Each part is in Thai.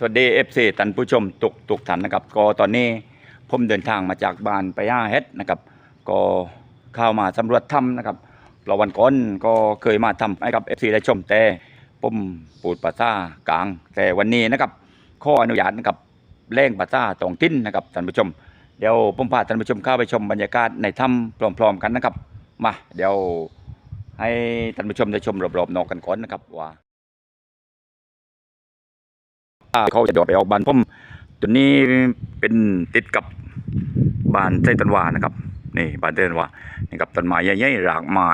สวัสดีเอฟซีท่านผู้ชมตุกตุกท่านนะครับ ก็ตอนนี้ผมเดินทางมาจากบ้านไปย่าเฮ็ดนะครับ ก็เข้ามาสำรวจถ้ำนะครับเราะวันก่อนก็เคยมาทำให้กับเอฟซีได้ชมแต่ผมปูดภาษากลาง แต่วันนี้นะครับ ข้ออนุญาตนะครับเล่งภาษาตองติ้นนะครับท่านผู้ชม เดี๋ยวผมพาท่านผู้ชมเข้าไปชมบรรยากาศในถ้ำพร้อมๆกันนะครับ มาเดี๋ยวให้ท่านผู้ชมได้ชมรอบๆนอกกันก่อนนะครับว่า เขาจะโดดไปออกบ้านผมตัวนี้เป็นติดกับบ้านไส้ตันวานะครับนี่บ้านไส้ตันวานี่ครับต้นไม้ใหญ่ๆรากไม้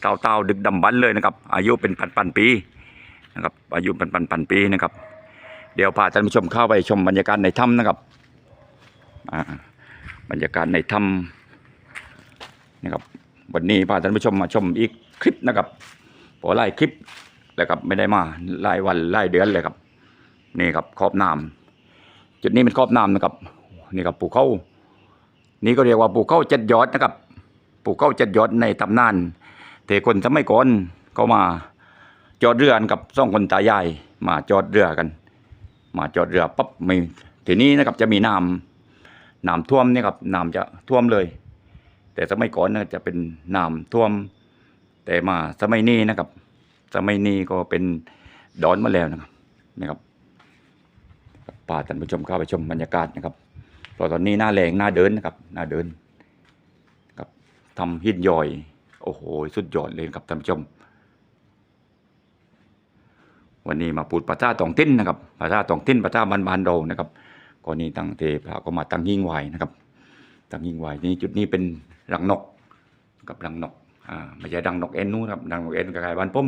เต้าๆดึกดำบรรพ์เลยนะครับ อายุเป็นพันๆปีนะครับ อายุเป็นพันๆปีนะครับ เดี๋ยวพาท่านผู้ชมเข้าไปชมบรรยากาศในถ้ำนะครับบรรยากาศในถ้ำนะครับวันนี้พาท่านผู้ชมมาชมอีกคลิปนะครับพอไล่คลิปแล้วครับไม่ได้มาหลายวันหลายเดือนเลยครับ นี่ครับขอบน้ำจุดนี้เป็นขอบน้ำนะครับ นี่ครับปูเข้านี่ก็เรียกว่าปูเข้าเจ็ดยอดนะครับ ปูเข้าเจ็ดยอดในตำนานแต่คนสมัยก่อนก็มาจอดเรือกันกับสองคนตายายมาจอดเรือกัน มาจอดเรือปั๊บมีทีนี้นะครับจะมีน้ำน้ำท่วมนี่ครับน้ำจะท่วมเลย แต่สมัยก่อนนะจะเป็นน้ำท่วม แต่มาสมัยนี้นะครับ สมัยนี้ก็เป็นดอนมาแล้วนะครับนะครับ พาท่านผู้ชมเข้าไปชมบรรยากาศนะครับเพราะตอนนี้หน้าแรงหน้าเดินนะครับหน้าเดินครับทำหินย่อย โอ้โห สุดยอดเลยครับท่านผู้ชม วันนี้มาปูดปลาจ้าตองติ้นนะครับปลาจ้าตองติ้นปลาจ้าบานบานเรานะครับก็นี่ตั้งเทพระก็มาตั้งยิ่งไหวนะครับ ตั้งยิ่งไหวนี่จุดนี้เป็นรังนกกับรังนกอ่าไม่ใช่รังนกเอ็นนู้นครับรังนกเอ็นกระไบ้านปุ้ม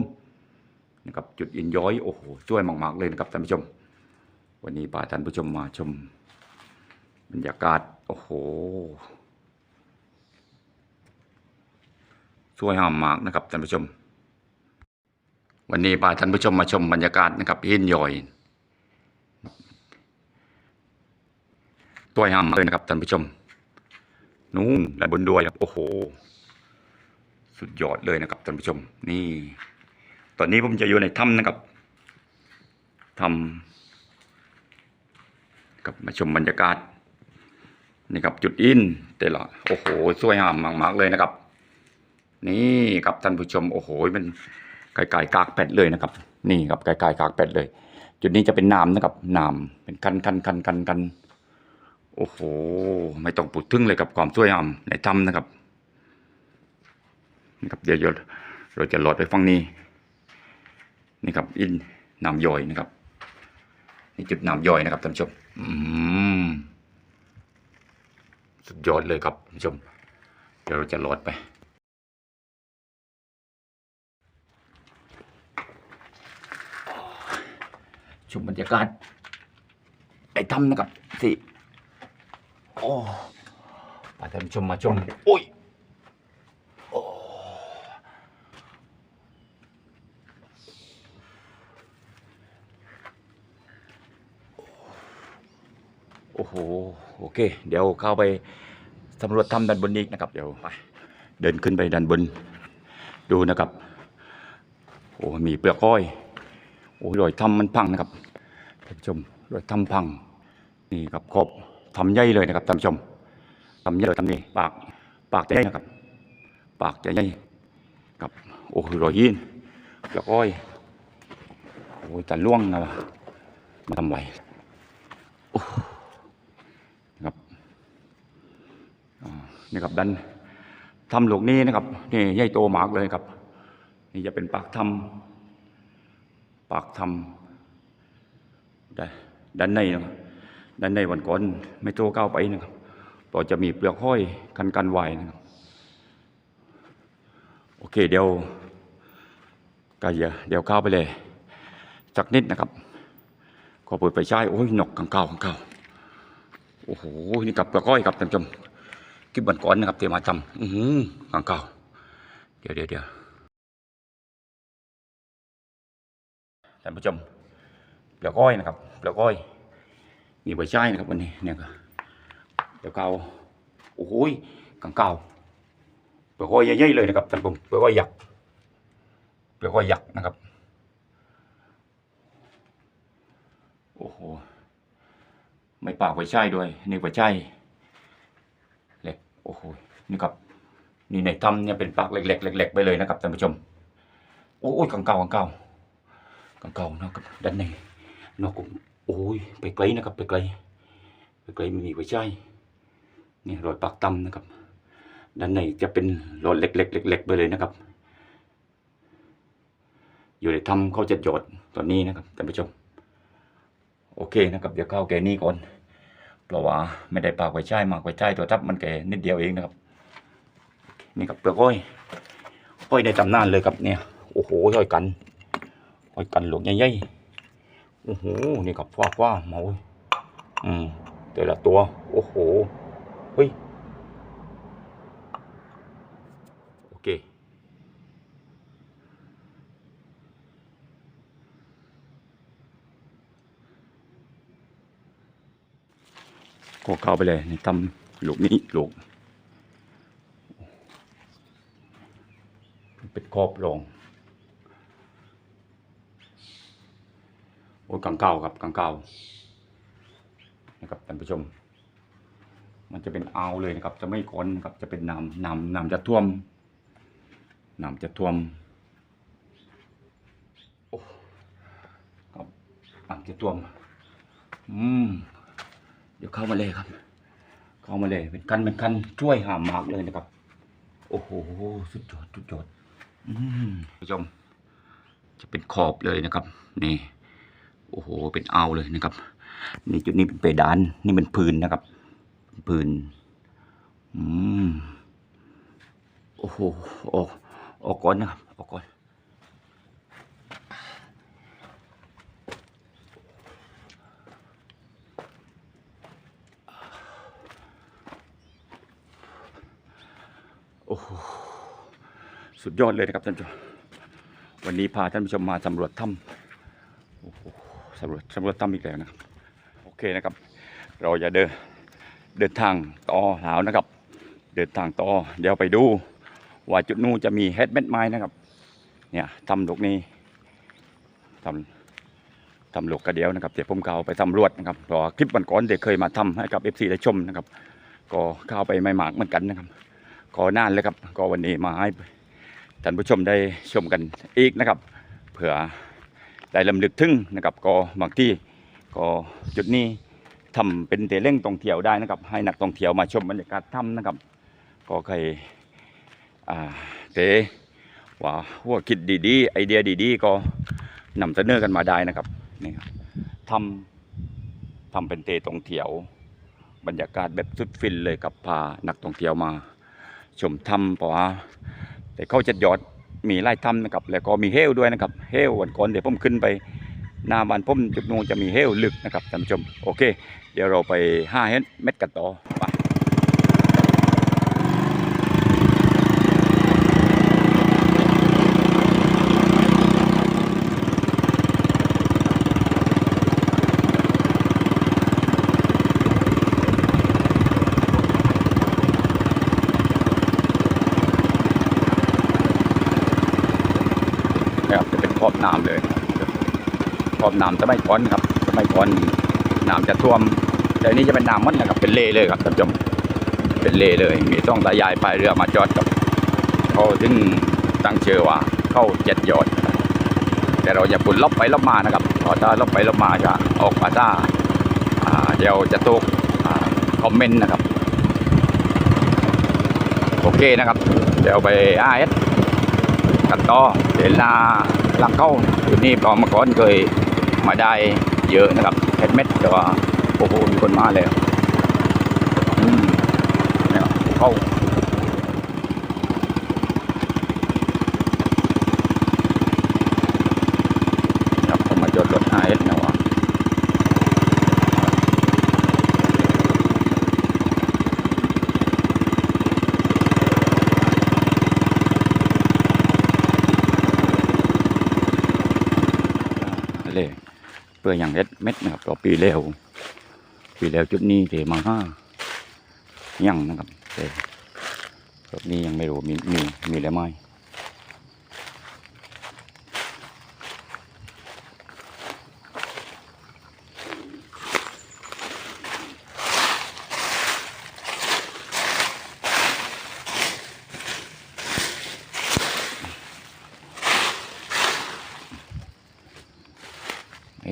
นะครับจุดอินย้อยโอ้โหช่วยมากๆเลยนะครับท่านผู้ชม วันนี้พาท่านผู้ชมมาชม บรรยากาศ โอ้โหสวยงามมากนะครับท่านผู้ชม วันนี้พาท่านผู้ชมมาชมบรรยากาศนะครับหินย่อยตัวงามมากเลยนะครับท่านผู้ชม นู่นและบนด้วยครับโอ้โห สุดยอดเลยนะครับท่านผู้ชม นี่ ตอนนี้ผมจะอยู่ในถ้ำนะครับถ้ำ ครับมาชมบรรยากาศนี่ครับจุดอินแต่ละโอ้โหสวยงามมากๆเลยนะครับ นี่ครับท่านผู้ชมโอ้โหมันไก่ไก่กากเป็ดเลยนะครับ นี่ครับไก่ไก่กากเป็ดเลย จุดนี้จะเป็นน้ำนะครับน้ำเป็นคันคันคันคันคันโอ้โห ไม่ต้องพูดถึงเลยกับความสวยงามในถ้ำนะครับนี่ครับเดี๋ยวเราจะหลอดไปฝั่งนี้นี่ครับอินน้ำย่อยนะครับนี่จุดน้ำย่อยนะครับท่านผู้ชม สุดยอดเลยครับผู้ชม เดี๋ยวเราจะโหลดไป ชมบรรยากาศไอ้ถ้ำนะครับสิโอ้มาท่านชมมาชม โอ้ย โอ้ โอ้โห โอ เคเดี๋ยวเข้าไปสำรวจถ้ำด้านบนนี้นะครับ เดี๋ยวไปเดินขึ้นไปด้านบน ดูนะครับโอ้มีเปลือกอ้อยโอ้รอยถ้ำมันพังนะครับท่านผู้ชมรอยถ้ำพังนี่ครับขอบทำใหญ่เลยนะครับท่านผู้ชมทำใหญ่เลยทำนี่ปากปากจะใหญ่นะครับ ปากจะใหญ่ครับโอ้รอยหินเปลือกอ้อยโอ้ยตะล่วงนะมาทำไว้นะครับ นี่ครับดันทำหลวกนี้นะครับนี่ใหญ่โตมากเลยครับ นี่จะเป็นปากถ้ำปากถ้ำด้านด้านในนะครับด้านในวันก่อนไม่โตก้าวไปนะครับต่อจะมีเปลือกห้อยกันกันไหวนะครับโอเคเดี๋ยวก็เดี๋ยเดี๋ยวเข้าไปเลยสักนิดนะครับขอเปิดไปใช้โอ้ยนกกังเก่ากังเก่าโอ้โหนี่กับกระก้อยครับท่านผู้ชม ลิปบันก่อนนะครับเตรียมมาทำอือหือขังเก่าเดี๋ยวเดี๋ยวเดี๋ยวท่านผู้ชมเปลือกอ้อยนะครับเปลือกอ้อยมีใบชายนะครับวันนี้เนี่ยก็เปลือกเก่าโอ้โหขังเก่าเปลือกอ้อยใหญ่ๆเลยนะครับท่านผู้ชมเปลือกอ้อยหยักเปลือกอ้อยหยักนะครับโอ้โหไม่ปากไว้ใช่ด้วยนี่ไว้ใช่ โอ้โหนี่ครับนี่ในถ้ำเนี่ยเป็นปากเล็กๆเล็กๆไปเลยนะครับท่านผู้ชม โอ้ยกังเก่ากังเก่ากังเก่านะครับด้านในนอกกโอ้ยไปไกลนะครับไปไกลไปไกลมีไว้ใช่นี่รอยปากตำนะครับ ด้านในจะเป็นรอยเล็กๆเล็กๆไปเลยนะครับ อยู่ในถ้ำเขาจะหยดตัวนี้นะครับท่านผู้ชม โอเคนะครับ เดี๋ยวเข้าแกนี่ก่อน เพราะว่าไม่ได้ปากไว้ใช่มากไว้ใช่ตัวทับมันแก่นิดเดียวเองนะครับ นี่กับเปลือกอ้อยอ้อยได้ตำนานเลยครับเนี่ยโอ้โหอ้อยกันอ้อยกันหลวงใหญ่ๆโอ้โหนี่กับว่าว่าเมาอืมแต่ละตัว โอ้โหเฮ้ยโอเค ก็เข้าไปเลยนี่ทำลูกนี้ลูกเป็นครอบรองโอ้ยกังเก่าครับกังเก่านะครับท่านผู้ชม มันจะเป็นเอาเลยนะครับ จะไม่ก้นนะครับจะเป็นน้ำน้ำน้ำจะท่วมน้ำจะท่วมโอ้ครับน้ำจะท่วมอืม เดี๋ยวเข้ามาเลยครับ เข้ามาเลยเป็นคันเป็นคันช่วยหามมากเลยนะครับ โอ้โหสุดยอดสุดยอดอืมผู้ชมจะเป็นขอบเลยนะครับ นี่ โอ้โห เป็นเอาเลยนะครับ นี่จุดนี้เป็นเพดาน นี่เป็นพื้นนะครับพื้นอืมโอ้โหออกออกก่อนนะครับออกก่อน โอ้โห สุดยอดเลยนะครับท่านผู้ชมวันนี้พาท่านผู้ชมมาสำรวจถ้ำโอ้โหสำรวจสำรวจถ้ำอีกแล้วนะครับโอเคนะครับ เราจะเดินเดินทางต่อแล้วนะครับ เดินทางต่อเดี๋ยวไปดู ว่าจุดนู้นจะมีเฮดเม็ดไม้นะครับ เนี่ยทำลูกนี้ทำทำลูกกระเดียวนะครับเดี๋ยวผมเข้าไปสำรวจนะครับราะว่าคลิปวันก่อนเด็กเคยมาทำให้กับเอฟซีได้ชมนะครับ ก็เข้าไปไม่หมากเหมือนกันนะครับก็นานเลยครับ ก็วันนี้มาให้ ท่านผู้ชมได้ชมกันอีกนะครับ เผื่อได้ลำลึกถึงนะครับ ก็บางที่ก็จุดนี้ทำเป็นเตเล่งท่องเที่ยวได้นะครับ ให้นักท่องเที่ยวมาชมบรรยากาศถ้ำนะครับ ก็เคยอ่าเตว่าหัวคิดดีๆ ไอเดียดีๆ ก็นำเสนอกันมาได้นะครับนี่ครับทำทำเป็นเตท่องเที่ยว บรรยากาศแบบสุดฟินเลยกับพานักท่องเที่ยวมา ชมถ้ำเพราะว่า แต่เขาจะยอดมีไล่ถ้ำนะครับ แล้วก็มีเฮลด้วยนะครับเฮลวันก่อนเดี๋ยวผมขึ้นไปหน้าบ้านผมจุดนูจะมีเฮลลึกนะครับท่านผู้ชม โอเค เดี๋ยวเราไปห้าเม็ดกันต่อไปนะครับจะเป็นขอบน้ำเลยนะครับขอบ น้ำจะไม่ก้อนครับจะไม่ก้อนน้ำจะท่วมแต่อันนี้จะเป็นน้ำมันนะครับเป็นเล่เลยครับท่านผู้ชมเป็นเล่เลย มีต้องตายายพายเรือมาจอดกับเขาถึงตั้งเชื่อว่าเข้าเจ็ดยอด แต่เราอย่าปุ่นลบไปลบมานะครับพราะถ้าลบไปลบมาจะออกมาซ่าเดี๋ยวจะตกคอมเมนต์นะครับโอเคนะครับ เดี๋ยวไปอาเอสกันต่อเวหนาลังเข้าจุดนี้ตอมื่อก่อนเคย มาได้เยอะนะครับเฮ็ดเม็ดแต่ว่าโอ้โหมีคนมาแล้วอืมนะครับเข้าครับผมมาจอดรถอาเอสนะวะ เลย เพื่ออย่างเม็ดเม็ดนะครับต่อปีแล้ว ปีแล้วจุดนี้เทมาห้ายังนะครับแต่รอบนี้ยังไม่รู้มีมีมีหรือไม่นทีไม่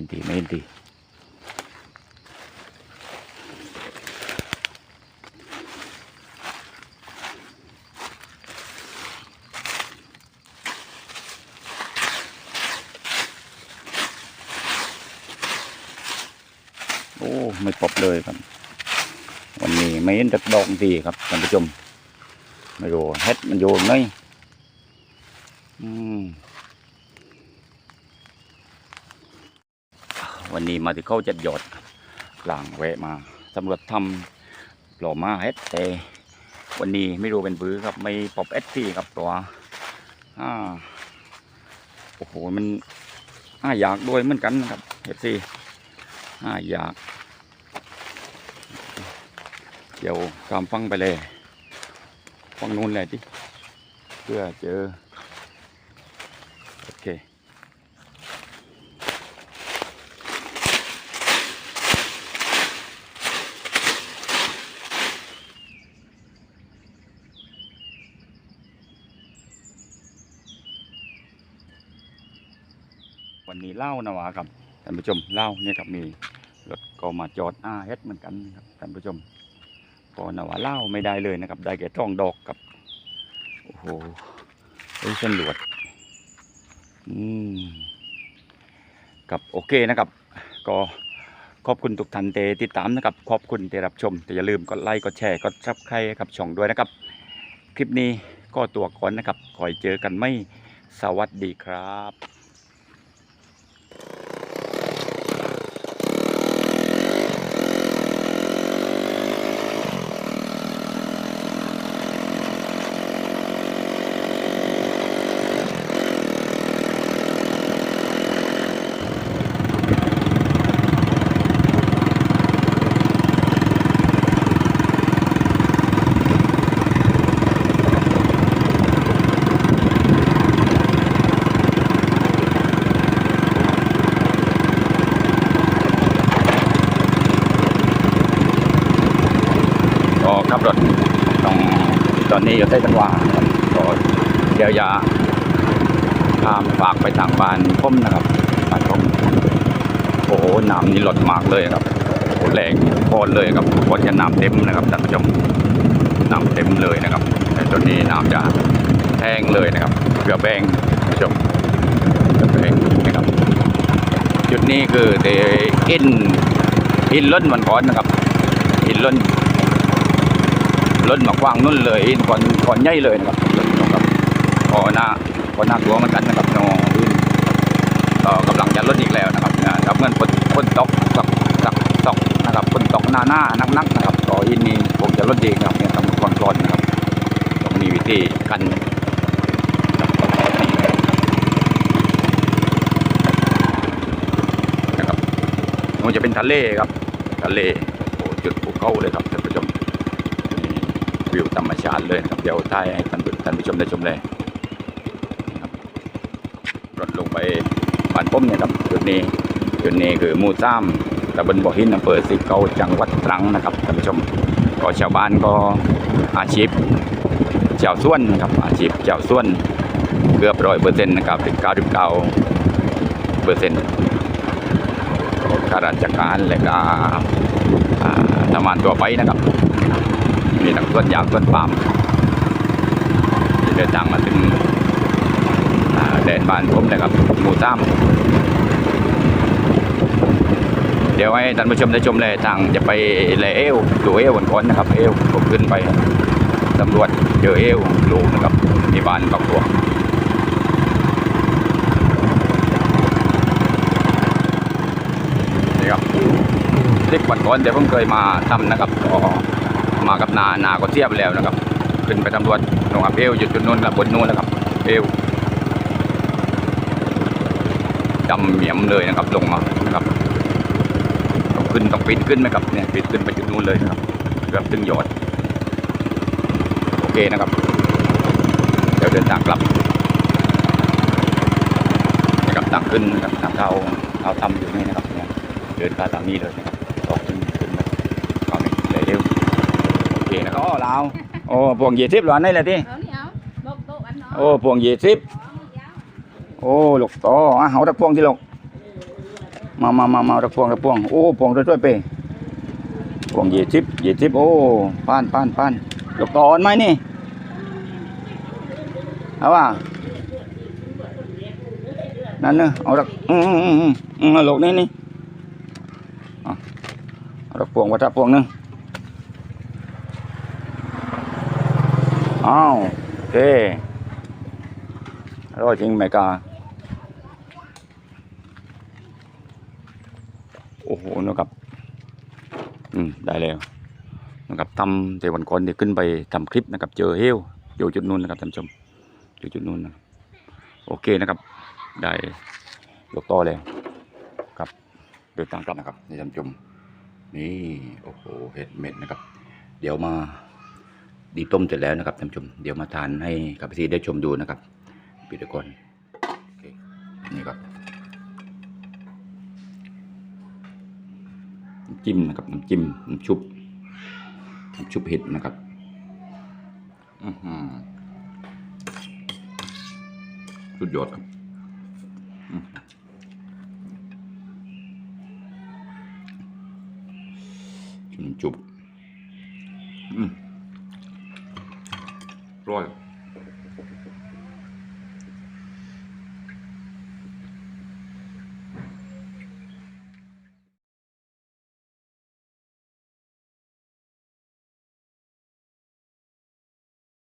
เห็นทีโอ้ไม่พบเลยครับ วันนี้ไม่เห็นจักดอกทีครับท่านผู้ชมไม่รู้เฮ็ดมันโยนไหมอืม วันนี้มาที่เข้าจัดยอดกลางแวะมาสำรวจทำปลอมาเฮ็ดแต่วันนี้ไม่รู้เป็นปื้อครับไม่ปอบเอสที่ครับตัวอ่าโอ้โหมันอ่าอยากด้วยเหมือนกันครับเอฟซีอ่าอยาก เดี๋ยวตามฟังไปเลยฟังนู้นเลยที่เพื่อเจอ โอเค วันนี้ เล่านะวะครับท่านผู้ชมเล่าเนี่ยครับมีรถก็มาจอดอาเฮ็ดเหมือนกันครับท่านผู้ชมก็นะว่าเล่าไม่ได้เลยนะครับ ได้แค่ท่องดอกกับโอ้โหเฮ้ยตำรวจอืมกับโอเคนะครับ ก็ขอบคุณทุกท่านที่ติดตามนะครับ ขอบคุณที่รับชม แต่อย่าลืมกดไลค์กดแชร์กดซับใครกับช่องด้วยนะครับ คลิปนี้ก็ตัวก่อนนะครับคอยเจอกันไม่สวัสดีครับ ก็ขับรถต้อง ตอนนี้จังหวะครับก็เดี๋ยวจะข้ามฝากไปทางบ้านพุ่มนะครับบ้านพุ่มโอ้โหน้ำนี่ลดมากเลยครับโอ้แรงโคตรเลยครับโคตรจะน้ำเต็มนะครับท่านผู้ชมน้ำเต็มเลยนะครับแต่ตอนนี้น้ำจะแห้งเลยนะครับเกือบแบงท่านผู้ชมเกือบแบงนะครับ จุดนี้คือเดอินอินล้นวันก่อนนะครับอินล้น ล้นมากว้างนุ่นเลยก่อนก่อนใหญ่เลยนะครับล้นนะครับก็น่าก็น่ากลัวเหมือนกันนะครับน้องอื่นก็กำลังจะล้นอีกแล้วนะครับนะถ้าเหมื่อนฝนฝนตกสักสักตกนะครับฝนตกหน้าหน้านักนักนะครับก็อินนี้คงจะล้นดีนะครับเนี่ยต้องคอนโทรลนะครับต้องมีวิธีกันนะครับมันจะเป็นทะเลครับ ทะเลโอ้จุดภูเขาเลยครับท่านผู้ชม วิวธรรมชาติเลยนะครับ เดี๋ยวถ่ายให้ท่านผู้ท่านผู้ชมได้ชมเลยรถลงไปบ้านป้มเนี่ยครับจุดนี้จุดนี้คือมู่ซ้ำตำบลบ่อหินอำเภอสิเกาจังหวัดตรังนะครับท่านผู้ชมก็ชาวบ้านก็อาชีพเจ้าส่วนนะครับอาชีพเจ้าส่วนเกือบร้อยเปอร์เซ็นต์นะครับถึงเก้าสิบเก้าเปอร์เซ็นต์ข้าราชการและก็ทำงานตัวไปนะครับ มีทั้งต้นยางต้นปาล์มที่เดินทางมาถึงแดนบ้านผมนะครับหมู่ซ้ำเดี๋ยวให้ท่านผู้ชมได้ชมเลยทางจะไปแลเอวดูเอวบนคนนะครับเอวผมขึ้นไปตำรวจเจอเอวลูนะครับที่บ้านปักตัวนี่ครับคลิปวันก่อนเดี๋ยวผมเคยมาทำนะครับก็ มากับนานาก็เทียบแล้วนะครับ ขึ้นไปตำรวจลงกับเอวอยู่จุดนู้นกับบนนู้นนะครับ เอวดำเหมียมเลยนะครับ ลงมานะครับต้องขึ้นต้องปีนขึ้นไหมครับเนี่ยปีนขึ้นไปจุดนู้นเลยนะครับเกือบถึงยอดโอเคนะครับ เดี๋ยวเดินทางกลับนะครับทางขึ้นนะครับทางเท้าเท้าต่ำอยู่นี่นะครับเนี่ยเดินมาตามนี้เลยนะครับต่อขึ้นขึ้นมาเอานี่เลยเร็ว โอ เคนะครับอ๋อลาวโอ้พวงยี่สิบหรอนี่แหละที่ Ở đi áo, bốc bộ ăn nó. โอ้พวงยี่สิบ Có gì áo. โอ้ลูกโตอะเอาตะพวงที่ลูกมามามามาตะพวงตะพวงโอ้พวงช่วยๆไปพวงเยี่สิบยี่สิบโอ้ป้านป้านป้านลูกตอนไหมนี่เอาว่านั่นเนอะเอาตะอืมอืมอืมอืมเอาลูกนี่นี่เอาเอาตะพวงวัดตะพวงหนึง อ้าวโอเคอร่อยจริงไหมกาโอ้โหนะครับ อืม ได้แล้วนะครับทำแต่วันก่อนเดี๋ยวขึ้นไปทำคลิปนะครับ เจอเฮลอยู่จุดนู้นนะครับท่านชมอยู่จุดนู้นนะโอเคนะครับ ได้ยกต่อแล้วครับเดินทางกลับนะครับท่านชมนี่โอ้โหเห็ดเม็ดนะครับ เดี๋ยวมา ดีต้มเสร็จแล้วนะครับท่านผู้ชมเดี๋ยวมาทานให้กับพี่ได้ชมดูนะครับปิดไว้ก่อนคนี่ครับจิ้มนะครับน้ำจิ้มน้ำชุบน้ำชุบเห็ดนะครับอือหือสุดยอดครับน้ำจุบอืม อร่อย